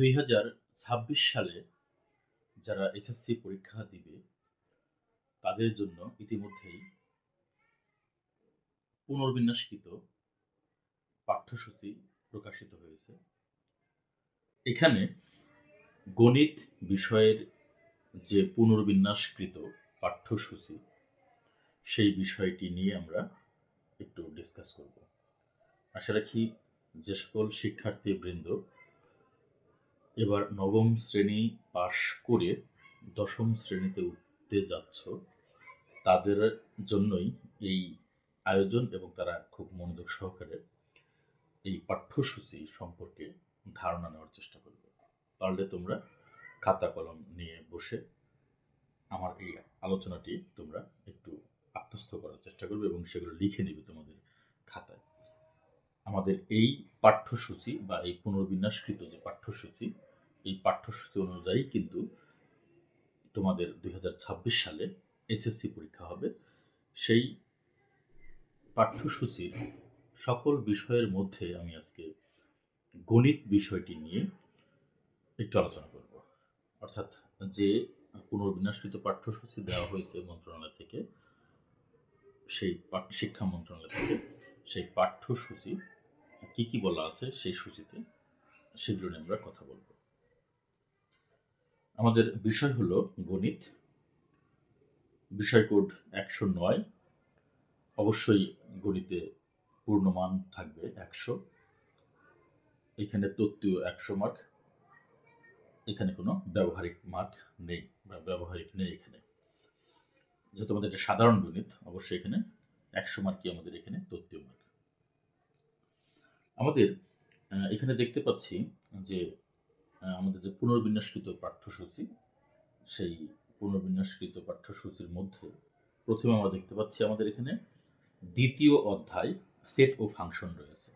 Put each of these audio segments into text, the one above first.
দুই হাজার ছাব্বিশ সালে যারা এসএসসি পরীক্ষা দিবে, তাদের জন্য ইতিমধ্যেই পুনর্বিন্যাসকৃত পাঠ্যসূচি প্রকাশিত হয়েছে। এখানে গণিত বিষয়ের যে পুনর্বিন্যাসকৃত পাঠ্যসূচি, সেই বিষয়টি নিয়ে আমরা একটু ডিসকাস করব। আশা রাখি যে সকল শিক্ষার্থী বৃন্দ এবার নবম শ্রেণি পাশ করে দশম শ্রেণীতে উঠতে যাচ্ছ। তাদের জন্যই এই আয়োজন এবং তারা খুব মনোযোগ সহকারে এই পাঠ্যসূচি সম্পর্কে ধারণা নেওয়ার চেষ্টা করবে। পারলে তোমরা খাতা কলম নিয়ে বসে আমার এই আলোচনাটি তোমরা একটু আত্মস্থ করার চেষ্টা করবে এবং সেগুলো লিখে নেবে তোমাদের খাতায়। আমাদের এই পাঠ্যসূচি বা এই পুনর্বিন্যাসকৃত যে পাঠ্যসূচি এই পাঠ্যসূচি অনুযায়ী কিন্তু তোমাদের দুই হাজার ছাব্বিশ সালে এসএসসি পরীক্ষা হবে। সেই পাঠ্যসূচির সকল বিষয়ের মধ্যে আমি আজকে গণিত বিষয়টি নিয়ে একটু আলোচনা করব। অর্থাৎ যে পুনর্বিন্যাসকৃত পাঠ্যসূচি দেওয়া হয়েছে মন্ত্রণালয় থেকে, সেই শিক্ষা মন্ত্রণালয় থেকে, সেই পাঠ্যসূচি কি কি বলা আছে সেই সূচিতে সেগুলো নিয়ে আমরা কথা বলব। আমাদের বিষয় হলো গণিত। বিষয় কোড একশো নয়। অবশ্যই গণিতে পূর্ণমান থাকবে একশো। এখানে তত্ত্বীয় একশো মার্ক এখানে কোনো ব্যবহারিক মার্ক নেই বা ব্যবহারিক নেই এখানে। যেহেতু আমাদের এটা সাধারণ গণিত, অবশ্যই এখানে একশো মার্কই আমাদের এখানে তত্ত্বীয় মার্ক আমাদের এখানে দেখতে পাচ্ছি যে আমাদের যে পুনর্বিন্যাসকৃত পাঠ্যসূচি, সেই পুনর্বিন্যাসকৃত পাঠ্যসূচির মধ্যে প্রথমে আমরা দেখতে পাচ্ছি আমাদের এখানে দ্বিতীয় অধ্যায় সেট ও ফাংশন রয়েছে।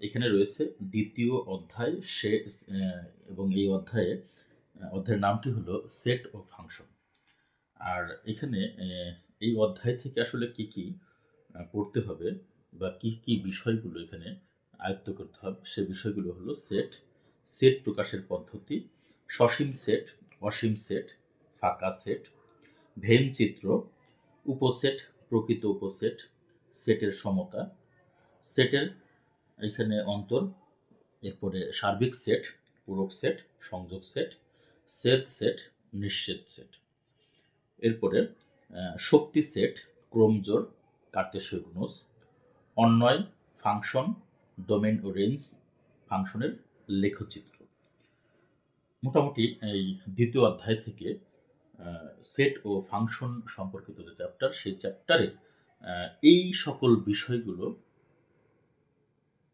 এখানে রয়েছে দ্বিতীয় অধ্যায় সে এবং এই অধ্যায়ে অধ্যায়ের নামটি হলো সেট ও ফাংশন। আর এখানে এই অধ্যায় থেকে আসলে কি কি পড়তে হবে বা কি কি বিষয়গুলো এখানে আয়ত্ত করতে হবে, সে বিষয়গুলো হলো সেট সেট প্রকাশের পদ্ধতি, সসীম সেট, অসীম সেট, ফাঁকা সেট, ভেন চিত্র, উপসেট, প্রকৃত উপসেট, সেটের সমতা, সেটের এখানে অন্তর, এরপরে সার্বিক সেট, পূরক সেট, সংযোগ সেট সেট সেট, নিশ্চিত সেট। এরপরে শক্তি সেট ক্রমজোর কার্তেশীয় গুণজ, অন্বয়, ফাংশন ডোমেন ও রেঞ্জ, ফাংশনের লেখচিত্র। মোটামুটি এই দ্বিতীয় অধ্যায় থেকে সেট ও ফাংশন সম্পর্কিত যে চ্যাপ্টার সেই চ্যাপ্টারের এই সকল বিষয়গুলো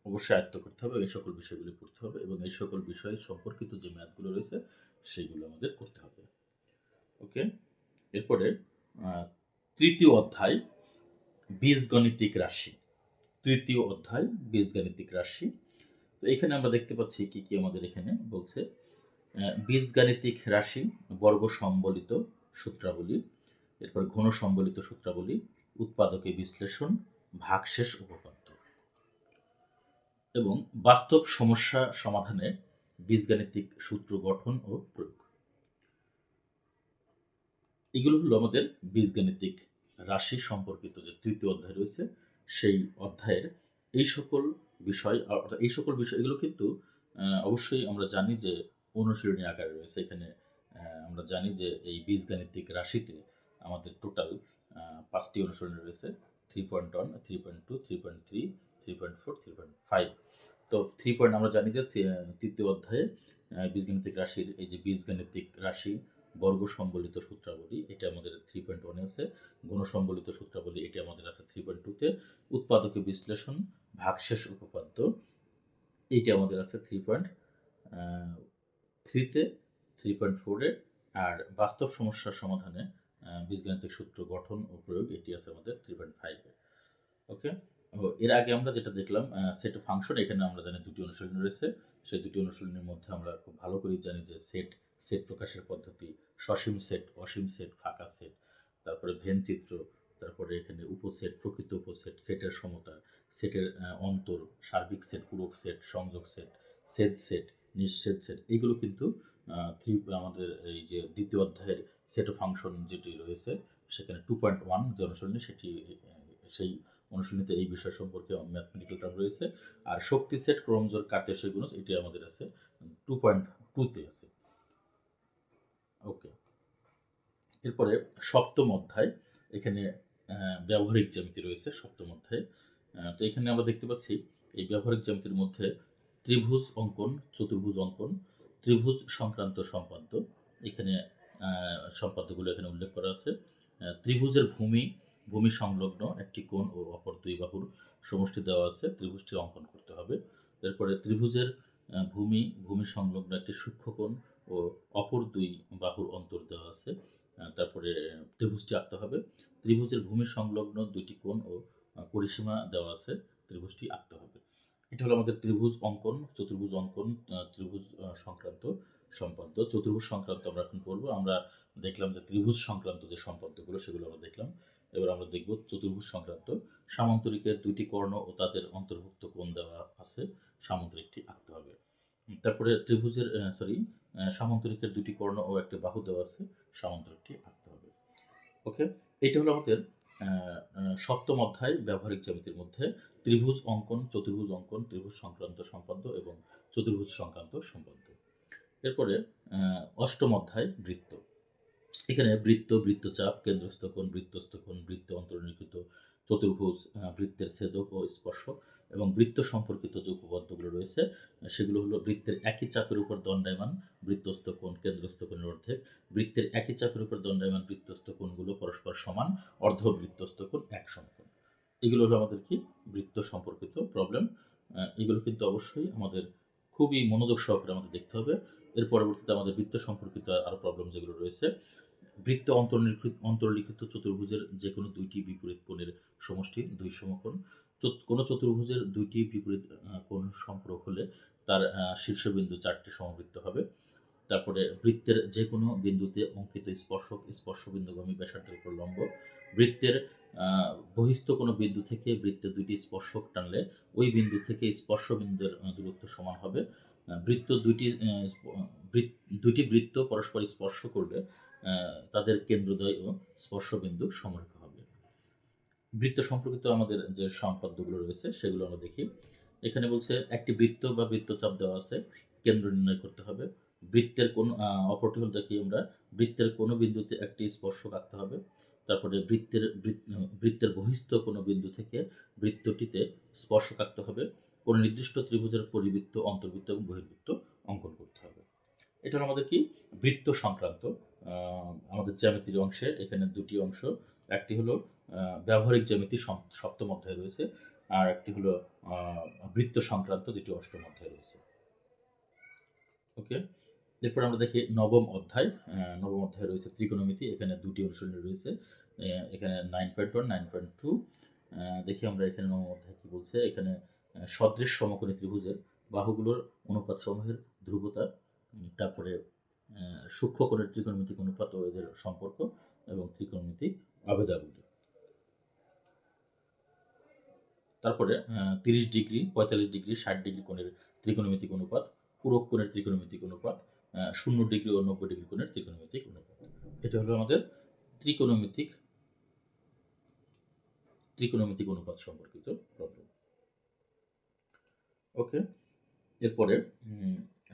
অবশ্যই আয়ত্ত করতে হবে, এই সকল বিষয়গুলো পড়তে হবে এবং এই সকল বিষয় সম্পর্কিত যে ম্যাথগুলো রয়েছে সেইগুলো আমাদের করতে হবে। ওকে? এরপরে তৃতীয় অধ্যায়, বীজগণিতিক রাশি। তৃতীয় অধ্যায়, বীজগণিতিক রাশি। তো এখানে আমরা দেখতে পাচ্ছি কি কি আমাদের এখানে বলছে। বীজগাণিতিক রাশি বর্গ সম্বলিত সূত্রাবলী, এরপর ঘন সম্বলিত সূত্রাবলী, উৎপাদকে বিশ্লেষণ, ভাগশেষ উপপাদ্য এবং বাস্তব সমস্যা সমাধানে বীজগাণিতিক সূত্র গঠন ও প্রয়োগ। এগুলো হলো আমাদের বীজগাণিতিক রাশি সম্পর্কিত যে তৃতীয় অধ্যায় রয়েছে, সেই অধ্যায়ের এই সকল বিষয় অর্থাৎ এই সকল বিষয়, এগুলো কিন্তু অবশ্যই আমরা জানি যে অনুশীলনী আকারে রয়েছে। এখানে আমরা জানি যে এই বীজগাণিতিক রাশিতে আমাদের টোটাল পাঁচটি অনুশীলনী রয়েছে। Three point one three point two three point three three point four three point five তো থ্রি পয়েন্ট আমরা জানি যে তৃতীয় অধ্যায়ে বীজগাণিতিক রাশির, এই যে বীজগাণিতিক রাশি বর্গ সম্বলিত সূত্রাবলী, এটা আমাদের থ্রি পয়েন্ট ওয়ানে আছে। গুণসম্বলিত সূত্রাবলী, এটি আমাদের আছে থ্রি পয়েন্ট টুতে উৎপাদকে বিশ্লেষণ, ভাগশেষ উপপাদ্য এইটি আমাদের আছে থ্রি পয়েন্ট থ্রিতে থ্রি পয়েন্ট ফোরে আর বাস্তব সমস্যার সমাধানে বীজগাণিতিক সূত্র গঠন ও প্রয়োগ, এটি আছে আমাদের থ্রি পয়েন্ট ফাইভে ওকে? এর আগে আমরা যেটা দেখলাম সেট ফাংশন এখানে আমরা জানি দুটি অনুশীলনী রয়েছে। সেই দুটি অনুশীলনীর মধ্যে আমরা খুব ভালো করেই জানি যে সেট সেট প্রকাশের পদ্ধতি, সসীম সেট অসীম সেট ফাঁকা সেট তারপরে ভেন চিত্র, তারপরে এখানে উপসেট, প্রকৃত উপসেট, সেটের সমতা, সেটের অন্তর, সার্বিক সেট পূরক সেট সংযোগ সেট সেট সেট নিঃচ্ছেদ সেট এগুলো কিন্তু থ্রি আমাদের এই যে দ্বিতীয় অধ্যায়ের সেট ফাংশন যেটি রয়েছে, সেখানে টু পয়েন্ট ওয়ান যে অনুশীলনী, সেটি সেই অনুশীলনীতে এই বিষয় সম্পর্কে ম্যাথমেটিক্যাল টার্ম রয়েছে। আর শক্তি সেট ক্রমজোর কার্তেশীয় গুণজ, এটি আমাদের আছে টু পয়েন্ট টুতে আছে। ওকে এরপরে সপ্তম অধ্যায়, এখানে ব্যবহারিক জ্যামিতি রয়েছে সপ্তম অধ্যায়ে। তো এখানে আমরা দেখতে পাচ্ছি, এই ব্যবহারিক জ্যামিতির মধ্যে ত্রিভুজ অঙ্কন, চতুর্ভুজ অঙ্কন, ত্রিভুজ সংক্রান্ত সম্পাদ্য, এখানে সম্পাদ্যগুলো এখানে উল্লেখ করা আছে। ত্রিভুজের ভূমি ভূমি সংলগ্ন একটি কোণ ও অপর দুই বাহুর সমষ্টি দেওয়া আছে, ত্রিভুজটি অঙ্কন করতে হবে। এরপরে ত্রিভুজের ভূমি ভূমি সংলগ্ন একটি সূক্ষ্মকোণ ও অপর দুই বাহুর অন্তর দেওয়া আছে। তারপরে ত্রিভুজটি আঁকতে হবে। ত্রিভুজের ভূমি সংলগ্ন দুইটি কোণ ও পরিসীমা দেওয়া আছে। ত্রিভুজটি আঁকতে হবে। এটা হলো আমাদের ত্রিভুজ অঙ্কন, চতুর্ভুজ অঙ্কন ত্রিভুজ সংক্রান্ত সম্পাদ্য। চতুর্ভুজ সংক্রান্ত আমরা এখন পড়ব। আমরা দেখলাম যে ত্রিভুজ সংক্রান্ত যে সম্পাদ্যগুলো, সেগুলো আমরা দেখলাম। এবার আমরা দেখব চতুর্ভুজ সংক্রান্ত। সামান্তরিকের দুইটি কর্ণ ও তাদের অন্তর্ভুক্ত কোণ দেওয়া আছে। সামান্তরিকটি আঁকতে হবে। তারপরে ত্রিভুজের সরি সামান্তরিকের দুটি কর্ণ ও একটি বাহু দেওয়া আছে, সামান্তরিকটি আঁকতে হবে। ওকে এটা হলো আমাদের সপ্তম অধ্যায়, ব্যবহারিক জ্যামিতির মধ্যে, ত্রিভুজ অঙ্কন, চতুর্ভুজ অঙ্কন, ত্রিভুজ সংক্রান্ত সম্পাদ্য এবং চতুর্ভুজ সংক্রান্ত সম্পাদ্য। এরপরে অষ্টম অধ্যায়, বৃত্ত। এখানে বৃত্ত, বৃত্তচাপ, কেন্দ্রস্থ কোণ, বৃত্ত অন্তর্নিহিত চতুর্ভুজ বৃত্তের ছেদক ও স্পর্শক এবং বৃত্ত সম্পর্কিত যে উপপাদ্যগুলো রয়েছে, সেগুলো হলো বৃত্তের একই চাপের উপর দণ্ডায়মান বৃত্তস্থ কোণ, কেন্দ্রস্থ কোণের অর্ধেক। বৃত্তের একই চাপের উপর দণ্ডায়মান বৃত্তস্থ কোণগুলো পরস্পর সমান, অর্ধবৃত্তস্থ কোণ এক সমকোণ। এগুলো হলো আমাদের কি? বৃত্ত সম্পর্কিত প্রবলেম এগুলো কিন্তু অবশ্যই আমাদের খুবই মনোযোগ সহকারে আমাদের দেখতে হবে। এর পরবর্তীতে আমাদের বৃত্ত সম্পর্কিত আরও প্রবলেম যেগুলো রয়েছে বৃত্ত অন্তর্লিখিত অন্তর্লিখিত চতুর্ভুজের যে কোনো দুইটি বিপরীত কোণের সমষ্টি, দুই সমকোণ। কোনো চতুর্ভুজের দুইটি বিপরীত কোণ সম্পর্ক হলে তার শীর্ষবিন্দু চারটি সমবৃত্ত হবে। তারপরে বৃত্তের যে কোনো বিন্দুতে অঙ্কিত স্পর্শক, স্পর্শবিন্দুগামী ব্যাসার্ধের উপর লম্ব। বৃত্তের বহিস্থ কোনো বিন্দু থেকে বৃত্তের দুইটি স্পর্শক টানলে ওই বিন্দু থেকে স্পর্শ বিন্দুর দূরত্ব সমান হবে। বৃত্ত দুইটি বৃত্ত- দুইটি বৃত্ত পরস্পর স্পর্শ করলে তাদের কেন্দ্রদ্বয় ও স্পর্শবিন্দু সমরেখা হবে। বৃত্ত সম্পর্কিত আমাদের যে সম্পাদ্যগুলো রয়েছে, সেগুলো আমরা দেখি। এখানে বলছে, একটি বৃত্ত বা বৃত্তচাপ দেওয়া আছে, কেন্দ্র নির্ণয় করতে হবে। বৃত্তের কোন অপরটি হল দেখি আমরা, বৃত্তের কোনো বিন্দুতে একটি স্পর্শক আঁকতে হবে। তারপরে বৃত্তের, বৃত্ত- বৃত্তের বহিস্থ কোনো বিন্দু থেকে বৃত্তটিতে স্পর্শক আঁকতে হবে। কোনো নির্দিষ্ট ত্রিভুজের পরিবৃত্ত, অন্তর্বৃত্ত এবং বহির্বৃত্ত অঙ্কন করতে হবে। এটা আমাদের কি? বৃত্ত সংক্রান্ত। আমাদের জ্যামিতির অংশে, এখানে দুটি অংশ। একটি হলো ব্যবহারিক জ্যামিতি সপ্তম অধ্যায়ে রয়েছে, আর একটি হলো বৃত্ত সংক্রান্ত যেটি অষ্টম অধ্যায় রয়েছে। ওকে? এরপর আমরা দেখি নবম অধ্যায়। নবম অধ্যায় রয়েছে ত্রিকোণমিতি, এখানে দুটি অনুশীলনী রয়েছে। এখানে nine point one nine point two দেখি আমরা এখানে নবম অধ্যায় কি বলছে। এখানে সদৃশ সমকোণী ত্রিভুজের বাহুগুলোর অনুপাত সমূহের ধ্রুবতা তারপরে আহ, সূক্ষ্মকোণের ত্রিকোণমিতিক অনুপাত ও এদের সম্পর্ক এবং ত্রিকোণমিতিক আবেদাবলী। তারপরে তিরিশ ডিগ্রি পঁয়তাল্লিশ ডিগ্রি ষাট ডিগ্রি কোণের ত্রিকোণমিতিক অনুপাত পূরক কোণের ত্রিকোণমিতিক অনুপাত শূন্য ডিগ্রি ও নব্বই ডিগ্রি কোণের ত্রিকোণমিতিক অনুপাত। এটা হলো আমাদের ত্রিকোণমিতিক ত্রিকোণমিতিক অনুপাত সম্পর্কিত প্রবলেম ওকে এরপরে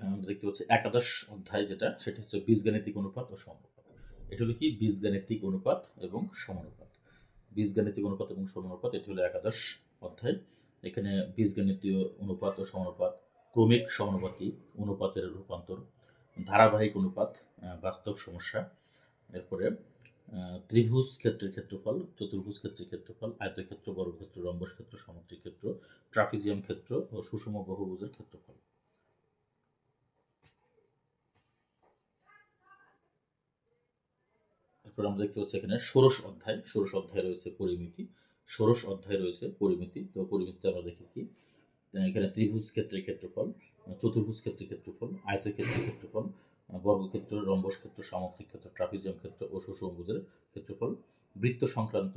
আমরা দেখতে পাচ্ছি একাদশ অধ্যায় যেটা, সেটা হচ্ছে বীজগাণিতিক অনুপাত ও সমানুপাত। এটা হলো কি? বীজগাণিতিক অনুপাত এবং সমানুপাত। বীজগাণিতিক অনুপাত এবং সমানুপাত, এটি হলো একাদশ অধ্যায়। এখানে বীজগণিতীয় অনুপাত ও সমানুপাত, ক্রমিক সমানুপাতি অনুপাতের রূপান্তর, ধারাবাহিক অনুপাত বাস্তব সমস্যা, এরপরে ত্রিভুজ ক্ষেত্রের ক্ষেত্রফল, চতুর্ভুজ ক্ষেত্রের ক্ষেত্রফল, আয়তক্ষেত্র, বর্গক্ষেত্র, রম্বস ক্ষেত্র সমত্রিক ক্ষেত্র, ট্রাপিজিয়াম ক্ষেত্র ও সুষম বহুভুজের ক্ষেত্রফল। এরপর আমরা দেখতে পাচ্ছি এখানে ষোড়শ অধ্যায়। ষোড়শ অধ্যায় রয়েছে পরিমিতি। ষোড়শ অধ্যায় রয়েছে পরিমিতি। তো পরিমিতি আমরা দেখি কি? এখানে ত্রিভুজ ক্ষেত্রের ক্ষেত্রফল চতুর্ভুজ ক্ষেত্রের ক্ষেত্রফল, আয়তক্ষেত্রের ক্ষেত্রফল বর্গক্ষেত্র, রম্বস ক্ষেত্র, সামুদ্রিক ক্ষেত্র, ট্রাপিজিয়াম ক্ষেত্র ও সুষমভুজের ক্ষেত্রফল। বৃত্ত সংক্রান্ত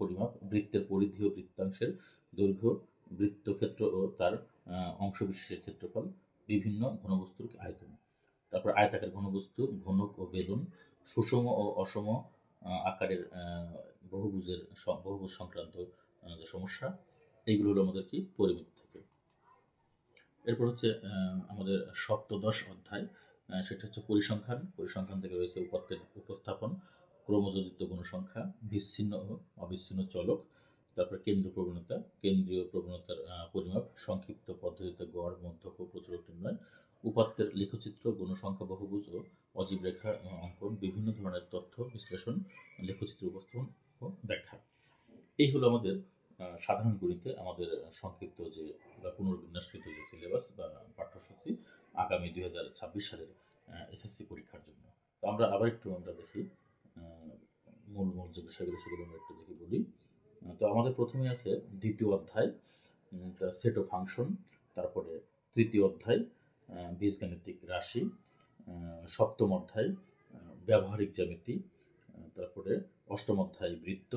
পরিমাপ, বৃত্তের পরিধি ও বৃত্তাংশের দৈর্ঘ্য বৃত্তক্ষেত্র ও তার অংশবিশেষের ক্ষেত্রফল, বিভিন্ন ঘনবস্তুর আয়তন। তারপর আয়তাকার ঘনবস্তু, ঘনক ও বেলুন সুষম ও অসম আকারের বহুভুজের বহুভুজ সংক্রান্ত যে সমস্যা এইগুলো হলো আমাদের কি পরিমিত থেকে। এরপর হচ্ছে আমাদের সপ্তদশ অধ্যায় সেটা হচ্ছে পরিসংখ্যান। পরিসংখ্যান থেকে রয়েছে উপাত্তের উপস্থাপন, ক্রমযোজিত গুণসংখ্যা, বিচ্ছিন্ন ও অবিচ্ছিন্ন চলক, তারপর কেন্দ্র প্রবণতা, কেন্দ্রীয় প্রবণতার পরিমাপ, সংক্ষিপ্ত পদ্ধতিতে গড়, মধ্যক ও প্রচুরক নির্ণয় উপাত্তের লেখচিত্র, গুণসংখ্যা, বহুভুজ ও অজীব রেখা অঙ্কন, বিভিন্ন ধরনের তথ্য, বিশ্লেষণ, লেখচিত্র উপস্থাপন ও ব্যাখ্যা। এই হলো আমাদের সাধারণ গণিতে আমাদের সংক্ষিপ্ত যে, বা পুনর্বিন্যাসকৃত যে সিলেবাস বা পাঠ্যসূচি আগামী দুই হাজার ছাব্বিশ সালের এসএসসি পরীক্ষার জন্য। তো আমরা আবার একটু আমরা দেখি মূল মূল যে বিষয়গুলো সেগুলো আমরা একটু দেখি বলি। তো আমাদের প্রথমে আছে দ্বিতীয় অধ্যায় সেট অফ ফাংশন তারপরে তৃতীয় অধ্যায় বীজগাণিতিক রাশি সপ্তম অধ্যায় ব্যবহারিক জ্যামিতি তারপরে অষ্টম অধ্যায় বৃত্ত,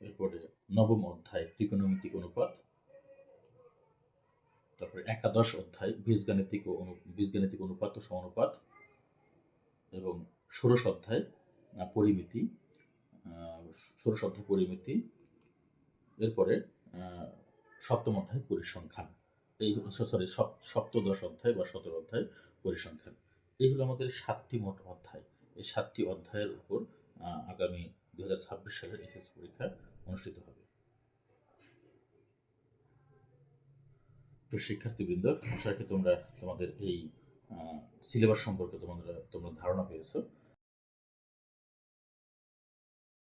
এরপরে নবম অধ্যায় ত্রিকোণমিতিক অনুপাত, তারপরে একাদশ অধ্যায় বীজগাণিতিক বীজগাণিতিক অনুপাত ও সমানুপাত, এবং ষোড়শ অধ্যায় পরিমিতি ষোড়শ অধ্যায় পরিমিতি, এরপরে সপ্তম অধ্যায় পরিসংখ্যান। এই সরি সপ্তদশ অধ্যায় বা সতেরো অধ্যায় পরিসংখ্যান। এই হলো আমাদের সাতটি মোট অধ্যায়। এই সাতটি অধ্যায়ের উপর আগামী দু হাজার ছাব্বিশ সালের এসএসসি পরীক্ষা অনুষ্ঠিত হবে। শিক্ষার্থীবৃন্দ, আশা রাখি তোমরা তোমাদের এই সিলেবাস সম্পর্কে তোমরা তোমরা ধারণা পেয়েছ।